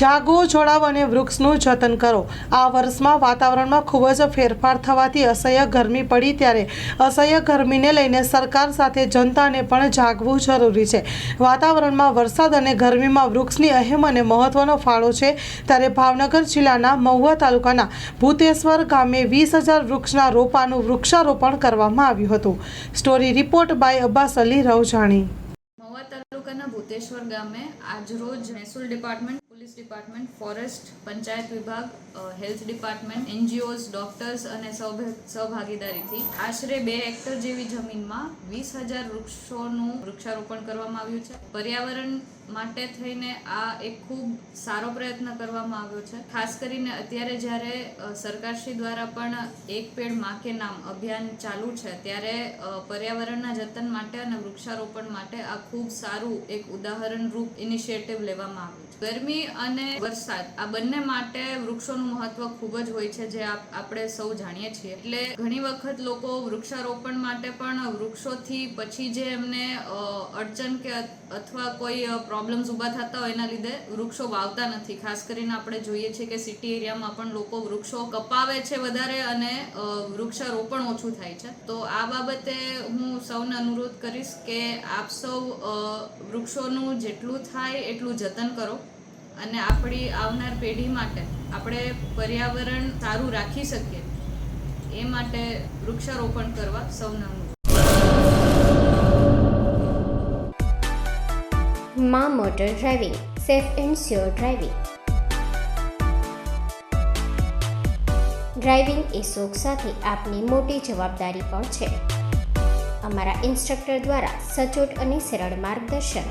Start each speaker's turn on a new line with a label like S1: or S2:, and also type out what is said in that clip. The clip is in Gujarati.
S1: જાગો, છોડાવ અને વૃક્ષનું જતન કરો. આ વર્ષમાં વાતાવરણમાં ખૂબ જ ફેરફાર થવાથી અસહ્ય ગરમી પડી ત્યારે અસહ્ય ગરમીને લઈને સરકાર સાથે જનતાને પણ જાગવું જરૂરી છે. વાતાવરણમાં વરસાદ અને ગરમીમાં વૃક્ષની અહેમ અને મહત્વનો ફાળો છે ત્યારે ભાવનગર જિલ્લાના મહુવા તાલુકાના ભૂતેશ્વર ગામે વીસ હજાર વૃક્ષના રોપાનું વૃક્ષારોપણ કરવામાં આવ્યું હતું. Story report by Abbas Ali, Ravjani.
S2: Bhuteshwar ગામે આજરોજ મહેસૂલ department police department forest panchayat વિભાગ હેલ્થ ડિપાર્ટમેન્ટ એનજીઓઝ ડોક્ટર્સ અને સહભાગીદારીથી આશરે બે હેક્ટર જેવી જમીનમાં વીસ હજાર વૃક્ષોનું વૃક્ષારોપણ કરવામાં આવ્યું છે. પર્યાવરણ માટે થઈને આ એક ખૂબ સારો પ્રયત્ન કરવામાં આવ્યો છે. ખાસ કરીને અત્યારે જ્યારે સરકારશ્રી દ્વારા પણ એક પેડમાં કે નામ અભિયાન ચાલુ છે, ત્યારે પર્યાવરણના જતન માટે અને વૃક્ષારોપણ માટે આ ખૂબ સારું એક ઉદાહરણરૂપ ઇનિશિયેટિવ લેવામાં આવ્યું છે. ગરમી અને વરસાદ આ બંને માટે વૃક્ષોનું મહત્વ ખૂબ જ હોય છે જે આપ- આપણે સૌ જાણીએ છીએ. એટલે ઘણી વખત લોકો વૃક્ષારોપણ માટે પણ વૃક્ષોથી પછી જે એમને અડચણ કે અથવા કોઈ પ્રોબ્લેમ્સ ઊભા થતા હોય એના લીધે વૃક્ષો વાવતા નથી. ખાસ કરીને આપણે જોઈએ છીએ કે સિટી એરિયામાં પણ લોકો વૃક્ષો કપાવે છે વધારે અને વૃક્ષારોપણ ઓછું થાય છે. તો આ બાબતે હું સૌને અનુરોધ કરીશ કે આપ સૌ અ, વૃક્ષોનું જેટલું થાય એટલું જતન કરો અને આપણી આવનાર પેઢી માટે આપણે પર્યાવરણ સારું રાખી શકીએ. એ માટે વૃક્ષારોપણ કરવા સૌને અનુરોધ.
S3: મા motor driving, safe and sure driving. Driving એ શોખ સાથે આપની મોટી જવાબદારી પણ છે. અમારા ઇન્સ્ટ્રક્ટર દ્વારા સચોટ અને સરળ માર્ગદર્શન.